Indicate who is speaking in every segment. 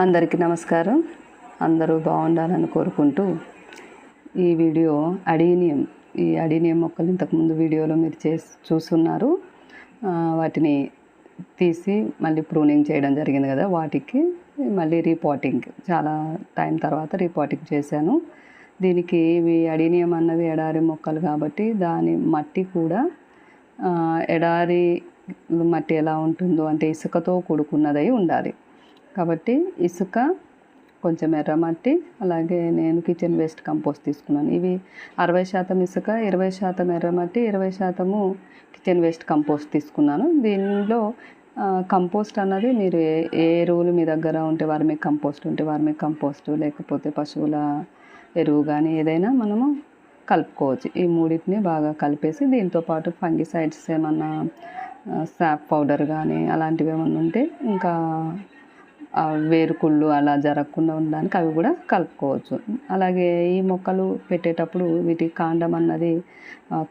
Speaker 1: అందరికీ నమస్కారం. అందరూ బాగుండాలని కోరుకుంటూ ఈ వీడియో అడీనియం ఈ అడీనియం మొక్కలు ఇంతకుముందు వీడియోలో మీరు చేసి చూస్తున్నారు. వాటిని తీసి మళ్ళీ ప్రూనింగ్ చేయడం జరిగింది కదా వాటికి మళ్ళీ రీపాటింగ్. చాలా టైం తర్వాత రీపాటింగ్ చేశాను. దీనికి ఇవి అడీనియం అన్నవి ఎడారి మొక్కలు కాబట్టి దాని మట్టి కూడా ఎడారి మట్టి ఎలా ఉంటుందో అంటే ఇసుకతో కూడుకున్నదై ఉండాలి. కాబట్టి ఇసుక కొంచెం ఎర్రమట్టి అలాగే నేను కిచెన్ వేస్ట్ కంపోస్ట్ తీసుకున్నాను. ఇవి అరవై శాతం ఇసుక ఇరవై శాతం ఎర్రమట్టి ఇరవై శాతము కిచెన్ వేస్ట్ కంపోస్ట్ తీసుకున్నాను. దీనిలో కంపోస్ట్ అన్నది మీరు ఏ ఏ ఎరువులు మీ దగ్గర ఉంటే వర్మి కంపోస్ట్ ఉంటే వర్మి కంపోస్ట్ లేకపోతే పశువుల ఎరువు కానీ ఏదైనా మనము కలుపుకోవచ్చు. ఈ మూడింటిని బాగా కలిపేసి దీంతో పాటు ఫంగిసైడ్స్ ఏమన్నా సాప్ పౌడర్ కానీ అలాంటివి ఏమన్నా ఉంటే ఇంకా వేరుకుళ్ళు అలా జరగకుండా ఉండడానికి అవి కూడా కలుపుకోవచ్చు. అలాగే ఈ మొక్కలు పెట్టేటప్పుడు వీటి కాండం అన్నది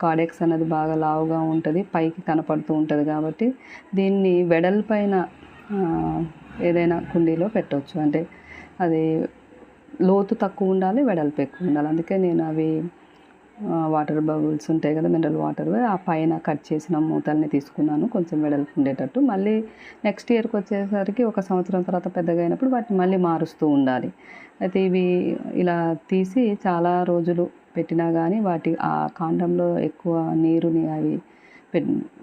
Speaker 1: కాడెక్స్ అన్నది బాగా లావుగా ఉంటుంది పైకి కనపడుతూ ఉంటుంది కాబట్టి దీన్ని వెడల్పైన ఏదైనా కుండీలో పెట్టవచ్చు అంటే అది లోతు తక్కువ ఉండాలి వెడల్పు ఎక్కువ ఉండాలి. అందుకే నేను అవి వాటర్ బబుల్స్ ఉంటాయి కదా మినరల్ వాటర్ ఆ పైన కట్ చేసిన మూతల్ని తీసుకున్నాను కొంచెం వెడల్పు ఉండేటట్టు. మళ్ళీ నెక్స్ట్ ఇయర్కి వచ్చేసరికి ఒక సంవత్సరం తర్వాత పెద్దగా అయినప్పుడు వాటిని మళ్ళీ మారుస్తూ ఉండాలి. అయితే ఇవి ఇలా తీసి చాలా రోజులు పెట్టినా కానీ వాటి ఆ కాండంలో ఎక్కువ నీరుని అవి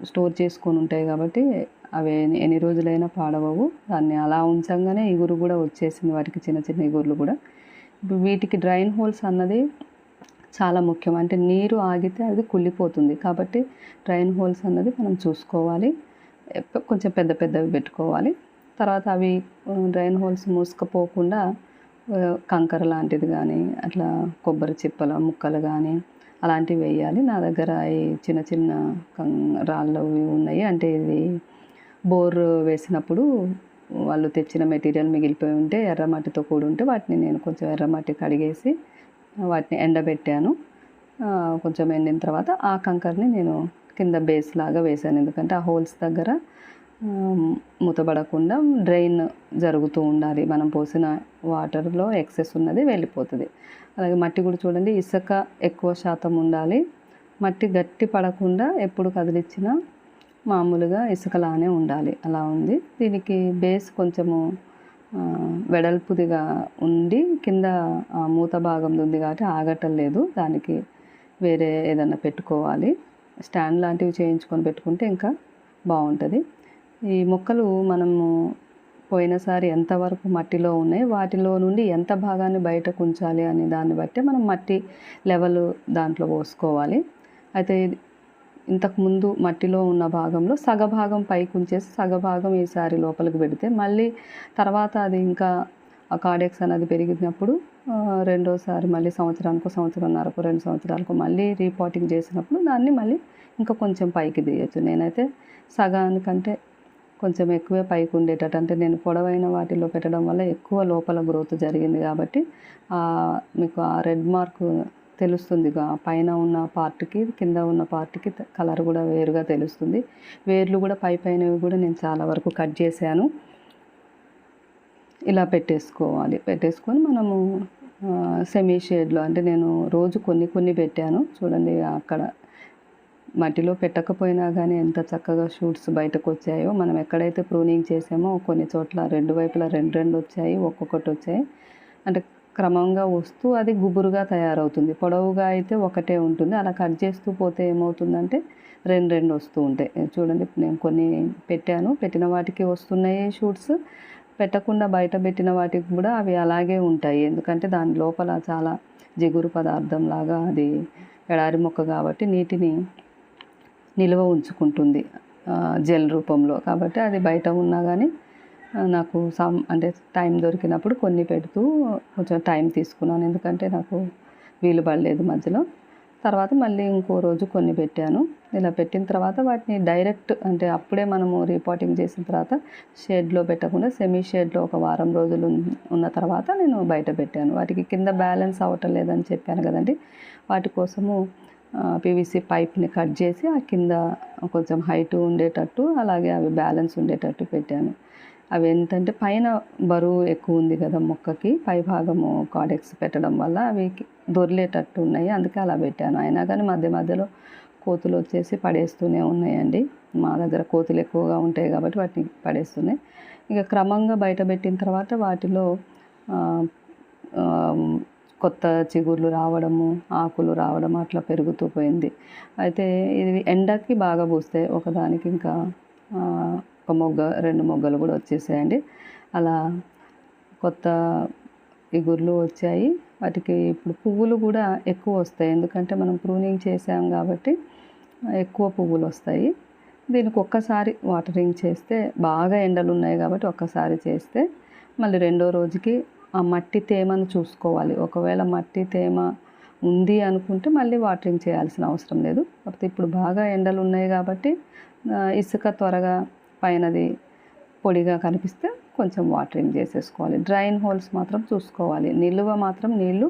Speaker 1: స్టోర్ చేసుకొని ఉంటాయి కాబట్టి అవి ఎన్ని- రోజులైనా పాడవవు. దాన్ని అలా ఉంచంగానే ఇగురు కూడా వచ్చేసింది వాటికి చిన్న చిన్న ఇగుర్లు కూడా. వీటికి డ్రైన్ హోల్స్ అన్నది చాలా ముఖ్యం. అంటే నీరు ఆగితే అది కుళ్ళిపోతుంది. కాబట్టి డ్రైన్ హోల్స్ అన్నది మనం చూసుకోవాలి. కొంచెం పెద్ద పెద్దవి పెట్టుకోవాలి. తర్వాత అవి డ్రైన్ హోల్స్ మూసుకుపోకుండా కంకర లాంటిది కానీ అట్లా కొబ్బరి చిప్పల ముక్కలు కానీ అలాంటివి వేయాలి. నా దగ్గర ఈ చిన్న చిన్న కం రాళ్ళు ఉన్నాయి. అంటే ఇది బోర్ వేసినప్పుడు వాళ్ళు తెచ్చిన మెటీరియల్ మిగిలిపోయి ఉంటే ఎర్రమట్టితో కూడి ఉంటే వాటిని నేను కొంచెం ఎర్రమట్టి కడిగేసి వాటిని ఎండబెట్టాను. కొంచెం ఎండిన తర్వాత ఆ కంకర్ని నేను కింద బేస్ లాగా వేసాను ఎందుకంటే ఆ హోల్స్ దగ్గర మూతబడకుండా మూతపడకుండా డ్రైన్ జరుగుతూ ఉండాలి. మనం పోసిన వాటర్లో ఎక్సెస్ ఉన్నది వెళ్ళిపోతుంది. అలాగే మట్టి కూడా చూడండి ఇసుక ఎక్కువ శాతం ఉండాలి. మట్టి గట్టి పడకుండా ఎప్పుడు కదిలిచ్చినా మామూలుగా ఇసుకలానే ఉండాలి. అలా ఉంది. దీనికి బేస్ కొంచెము వెడల్పుదిగా ఉండి కింద మూత భాగం ఉంది కాబట్టి ఆగటం లేదు. దానికి వేరే ఏదన్నా పెట్టుకోవాలి. స్టాండ్ లాంటివి చేయించుకొని పెట్టుకుంటే ఇంకా బాగుంటుంది. ఈ మొక్కలు మనము పోయినసారి ఎంతవరకు మట్టిలో ఉన్నాయి వాటిలో నుండి ఎంత భాగాన్ని బయటకు ఉంచాలి అనే దాన్ని బట్టి మనం మట్టి లెవెల్ దాంట్లో పోసుకోవాలి. అయితే ఇంతకుముందు మట్టిలో ఉన్న భాగంలో సగభాగం పైకి ఉంచేసి సగభాగం ఈసారి లోపలికి పెడితే మళ్ళీ తర్వాత అది ఇంకా ఆ కార్డెక్స్ అనేది పెరిగినప్పుడు రెండోసారి మళ్ళీ సంవత్సరానికి సంవత్సరంన్నరకు రెండు సంవత్సరాలకు మళ్ళీ రీపాటింగ్ చేసినప్పుడు దాన్ని మళ్ళీ ఇంకా కొంచెం పైకి తీయచ్చు. నేనైతే సగానికంటే కొంచెం ఎక్కువే పైకి ఉండేటట్టు అంటే నేను పొడవైన వాటిలో పెట్టడం వల్ల ఎక్కువ లోపల గ్రోత్ జరిగింది కాబట్టి మీకు ఆ రెడ్ మార్క్ తెలుస్తుందిగా. పైన ఉన్న పార్ట్కి కింద ఉన్న పార్ట్కి కలర్ కూడా వేరుగా తెలుస్తుంది. వేర్లు కూడా పై పైనవి కూడా నేను చాలా వరకు కట్ చేశాను. ఇలా పెట్టేసుకోవాలి. పెట్టేసుకొని మనము సెమీ షేడ్లో అంటే నేను రోజు కొన్ని కొన్ని పెట్టాను. చూడండి అక్కడ మట్టిలో పెట్టకపోయినా కానీ ఎంత చక్కగా షూట్స్ బయటకు వచ్చాయో మనం ఎక్కడైతే ప్రూనింగ్ చేసామో కొన్ని చోట్ల రెండు వైపులా రెండు రెండు వచ్చాయి ఒక్కొక్కటి వచ్చాయి. అంటే క్రమంగా వస్తూ అది గుబురుగా తయారవుతుంది. పొడవుగా అయితే ఒకటే ఉంటుంది. అలా కట్ చేస్తూ పోతే ఏమవుతుందంటే రెండు రెండు వస్తూ ఉంటాయి. చూడండి నేను కొన్ని పెట్టాను. పెట్టిన వాటికి వస్తున్నాయి షూట్స్. పెట్టకుండా బయట పెట్టిన వాటికి కూడా అవి అలాగే ఉంటాయి. ఎందుకంటే దాని లోపల చాలా జిగురు పదార్థం లాగా అది ఎడారి మొక్క కాబట్టి నీటిని నిల్వ ఉంచుకుంటుంది జెల్ రూపంలో. కాబట్టి అది బయట ఉన్నా కానీ నాకు సమ్ అంటే టైం దొరికినప్పుడు కొన్ని పెడుతూ కొంచెం టైం తీసుకున్నాను. ఎందుకంటే నాకు వీలు పడలేదు మధ్యలో. తర్వాత మళ్ళీ ఇంకో రోజు కొన్ని పెట్టాను. ఇలా పెట్టిన తర్వాత వాటిని డైరెక్ట్ అంటే అప్పుడే మనము రిపోర్టింగ్ చేసిన తర్వాత షేడ్లో పెట్టకుండా సెమీ షేడ్లో ఒక వారం రోజులు ఉన్న తర్వాత నేను బయట పెట్టాను. వాటికి కింద బ్యాలెన్స్ అవటం లేదని చెప్పాను కదండి. వాటి కోసము పీవీసీ పైప్ని కట్ చేసి ఆ కింద కొంచెం హైట్ ఉండేటట్టు అలాగే అవి బ్యాలెన్స్ ఉండేటట్టు పెట్టాను. అవి ఏంటంటే పైన బరువు ఎక్కువ ఉంది కదా మొక్కకి పై భాగము కాడెక్స్ పెట్టడం వల్ల అవి దొరిలేటట్టు ఉన్నాయి. అందుకే అలా పెట్టాను. అయినా కానీ మధ్య మధ్యలో కోతులు వచ్చేసి పడేస్తూనే ఉన్నాయండి. మా దగ్గర కోతులు ఎక్కువగా ఉంటాయి కాబట్టి వాటిని పడేస్తున్నాయి. ఇక క్రమంగా బయట పెట్టిన తర్వాత వాటిలో కొత్త చిగుర్లు రావడము ఆకులు రావడం అట్లా పెరుగుతూ పోయింది. అయితే ఇది ఎండకి బాగా పూస్తాయి. ఒకదానికి ఇంకా ఒక మొగ్గ రెండు మొగ్గలు కూడా వచ్చేసాయండి. అలా కొత్త ఇగుర్లు వచ్చాయి. వాటికి ఇప్పుడు పువ్వులు కూడా ఎక్కువ వస్తాయి. ఎందుకంటే మనం ప్రూనింగ్ చేసాం కాబట్టి ఎక్కువ పువ్వులు వస్తాయి. దీనికి ఒక్కసారి వాటరింగ్ చేస్తే బాగా ఎండలు ఉన్నాయి కాబట్టి ఒక్కసారి చేస్తే మళ్ళీ రెండో రోజుకి ఆ మట్టి తేమను చూసుకోవాలి. ఒకవేళ మట్టి తేమ ఉంది అనుకుంటే మళ్ళీ వాటరింగ్ చేయాల్సిన అవసరం లేదు. కాకపోతే ఇప్పుడు బాగా ఎండలు ఉన్నాయి కాబట్టి ఇసుక త్వరగా పైనది పొడిగా కనిపిస్తే కొంచెం వాటరింగ్ చేసేసుకోవాలి. డ్రైన్ హోల్స్ మాత్రం చూసుకోవాలి. నిల్వ మాత్రం నీళ్ళు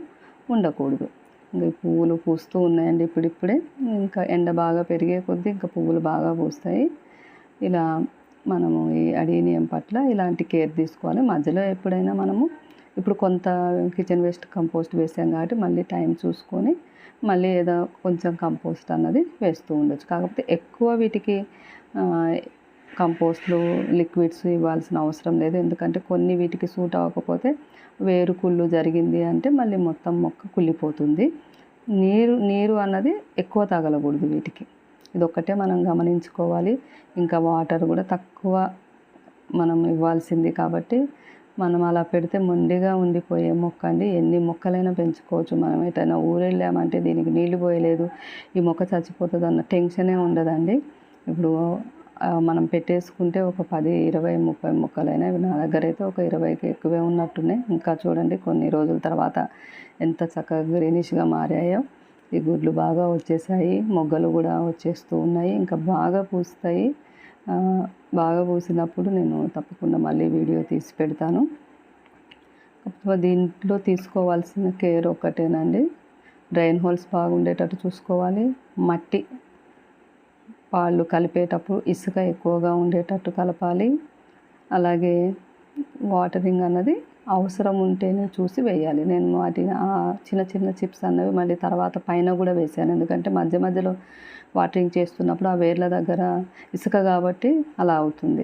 Speaker 1: ఉండకూడదు. ఇంకా పువ్వులు పూస్తూ ఉన్నాయండి ఇప్పుడిప్పుడే. ఇంకా ఎండ బాగా పెరిగే కొద్దీ ఇంకా పువ్వులు బాగా పూస్తాయి. ఇలా మనము ఈ అడీనియం పట్ల ఇలాంటి కేర్ తీసుకోవాలి. మధ్యలో ఎప్పుడైనా మనము ఇప్పుడు కొంత కిచెన్ వేస్ట్ కంపోస్ట్ వేసాం కాబట్టి మళ్ళీ టైం చూసుకొని మళ్ళీ ఏదో కొంచెం కంపోస్ట్ అన్నది వేస్తూ ఉండొచ్చు. కాకపోతే ఎక్కువ వీటికి కంపోస్ట్లు లిక్విడ్స్ ఇవ్వాల్సిన అవసరం లేదు. ఎందుకంటే కొన్ని వీటికి సూట్ అవ్వకపోతే వేరు కుళ్ళు జరిగింది అంటే మళ్ళీ మొత్తం మొక్క కుళ్ళిపోతుంది. నీరు నీరు అన్నది ఎక్కువ తగలకూడదు వీటికి. ఇది ఒక్కటే మనం గమనించుకోవాలి. ఇంకా వాటర్ కూడా తక్కువ మనం ఇవ్వాల్సింది కాబట్టి మనం అలా పెడితే మొండిగా ఉండిపోయే మొక్క అండి. ఎన్ని మొక్కలైనా పెంచుకోవచ్చు మనం. ఎటైనా ఊరెళ్ళామంటే దీనికి నీళ్ళు పోయలేదు ఈ మొక్క చచ్చిపోతుంది అన్న టెన్షనే ఉండదండి. ఇప్పుడు మనం పెట్టేసుకుంటే ఒక పది ఇరవై ముప్పై ముక్కలైనా నా దగ్గర అయితే ఒక ఇరవైకి ఎక్కువే ఉన్నట్టున్నాయి. ఇంకా చూడండి కొన్ని రోజుల తర్వాత ఎంత చక్కగా గ్రీనిష్గా మారాయో. ఈ గుడ్లు బాగా వచ్చేసాయి. మొగ్గలు కూడా వచ్చేస్తూ ఉన్నాయి. ఇంకా బాగా పూస్తాయి. బాగా పూసినప్పుడు నేను తప్పకుండా మళ్ళీ వీడియో తీసి పెడతాను. దీంట్లో తీసుకోవాల్సిన కేర్ ఒక్కటేనండి. డ్రైన్ హోల్స్ బాగుండేటట్టు చూసుకోవాలి. మట్టి పాళ్ళు కలిపేటప్పుడు ఇసుక ఎక్కువగా ఉండేటట్టు కలపాలి. అలాగే వాటరింగ్ అన్నది అవసరం ఉంటేనే చూసి వేయాలి. నేను వాటిని చిన్న చిన్న చిప్స్ అన్నవి మళ్ళీ తర్వాత పైన కూడా వేసాను. ఎందుకంటే మధ్య మధ్యలో వాటరింగ్ చేస్తున్నప్పుడు ఆ వేర్ల దగ్గర ఇసుక కాబట్టి అలా అవుతుంది.